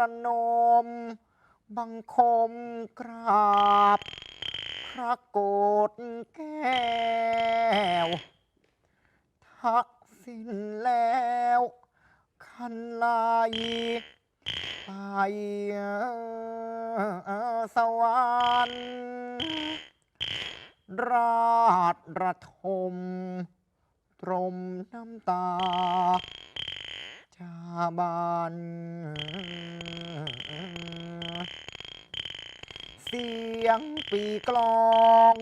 ประนม บังคมกราบ พระโกฏแก้ว ทักสิ้นแล้วคันลายไปสวรรค์ราชระทม ตรมน้ำตาจาบานเสียงปีกลอง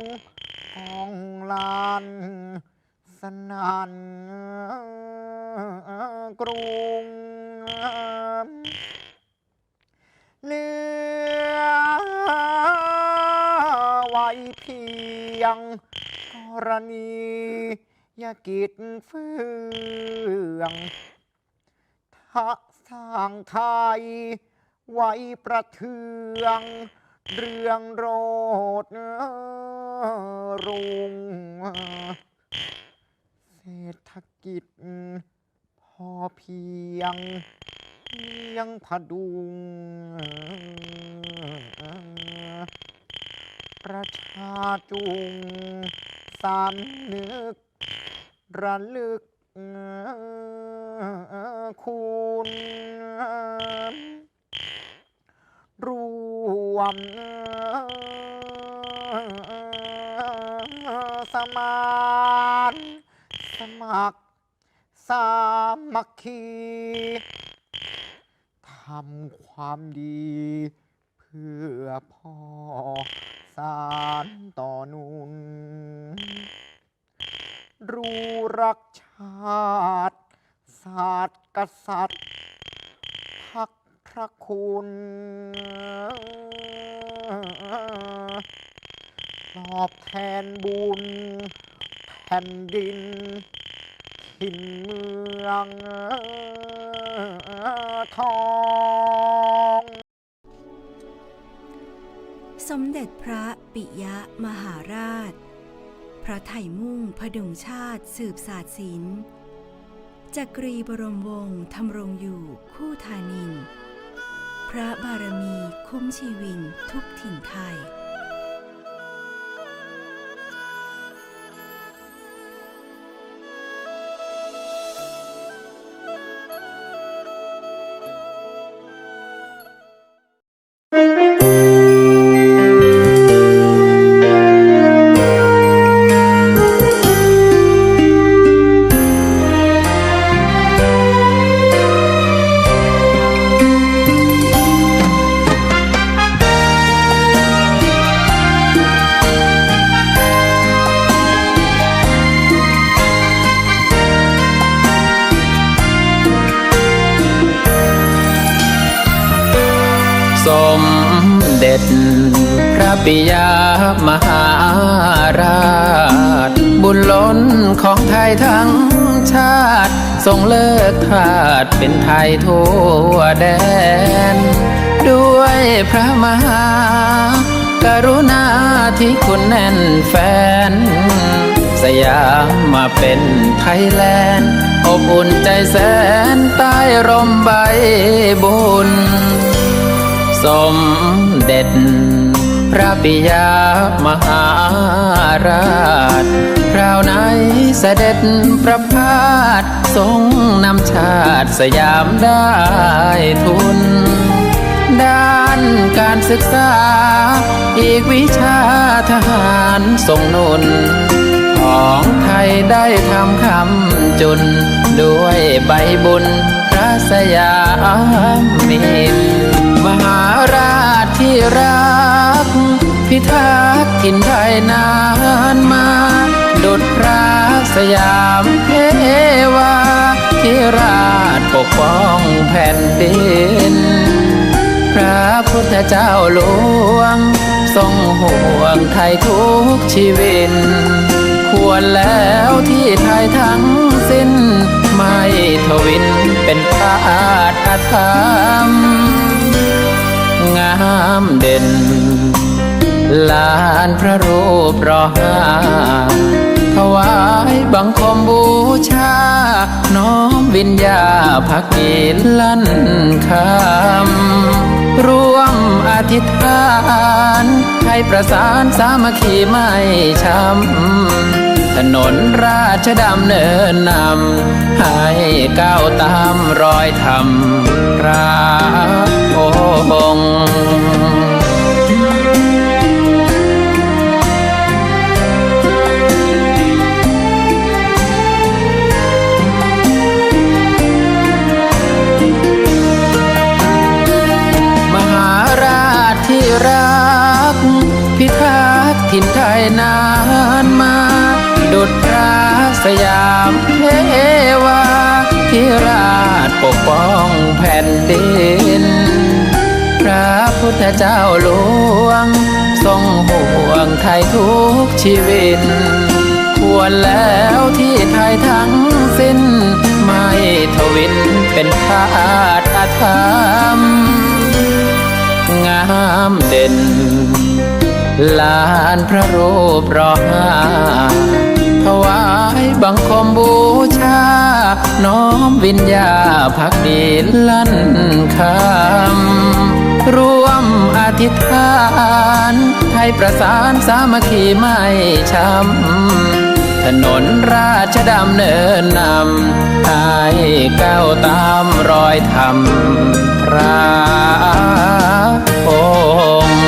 กองลานสนันกรุงเหลือไว้เพียงกรณียกิจเฟื่องทักสร้างไทยไว้ประเทือง เรื่องโรดรุงเศรษฐกิจ พอเพียงเพียงพดุง ประชาจุง สามนึก ระลึกคุณ รวมสมานสมัครสามัคคี ทำความดี เพื่อพ่อสารต่อนุน รู้รักชาติ ศาสตร์กษัตริย์ ระคุณตอบแทนบุญ แผ่นดินถิ่นเมืองทอง สมเด็จพระปิยะมหาราช พระไถ่มุ่งพดุงชาติสืบศาสตร์ศิลป์จักรีบรมวงศ์ทำรงอยู่คู่ธานิน ระบารมีคุ้มชีวินทุกถิ่นไทย มเด็จ พระปิยามหาราช บุญล้นของไทยทั้งชาติ ทรงเลิกทาสเป็นไทยทั่วแดน ด้วยพระมหากรุณาที่คุณแน่นแฟน สยามมาเป็นไทยแลนด์อบอุ่นใจแสนใต้ร่มใบบุญ สมเด็จ พระปิยามหาราชคราวไหนเสด็จพระพาททรงนำชาติสยามได้ทุน ด้านการศึกษา อีกวิชาทหารทรงนุนของไทยได้ทำคำจุนด้วยใบบุญ สยามมินมหาราชที่รัก พิทักษ์ถิ่นไทยนานมาดุจพระสยามเทวาที่ราชปกป้องแผ่นดิน พระพุทธเจ้าหลวง ทรงห่วงไทยทุกชีวิตควรแล้วที่ไทยทั้งสิ้น ไม่ทวินเป็นพาตธรรมงามเด่น ลานพระรูปรอหาถวายบังคมบูชา น้อมวิญญาภักดีลั่นคำร่วมอธิษฐาน ให้ประสานสามัคคีไม่ช้ำ ถนนราชดำเนินนำให้ก้าวตามรอยธรรมพระองค์ ผ่นดิน พระพุทธเจ้าหลวง ทรงห่วงไทยทุกชีวิต ควรแล้วที่ไทยทั้งสิ้น ไม่ทวินเป็นทาสอาธรรม งามเด่นลานพระรูปรอห้าถวา บังคมบูชา น้อมวิญญาพักดีลั่นคำร่วมอธิษฐาน ไทยประสานสามัคคีไม่ช้ำถนนราชดำเนินนำให้ก้าวตามรอยธรรมพระองค์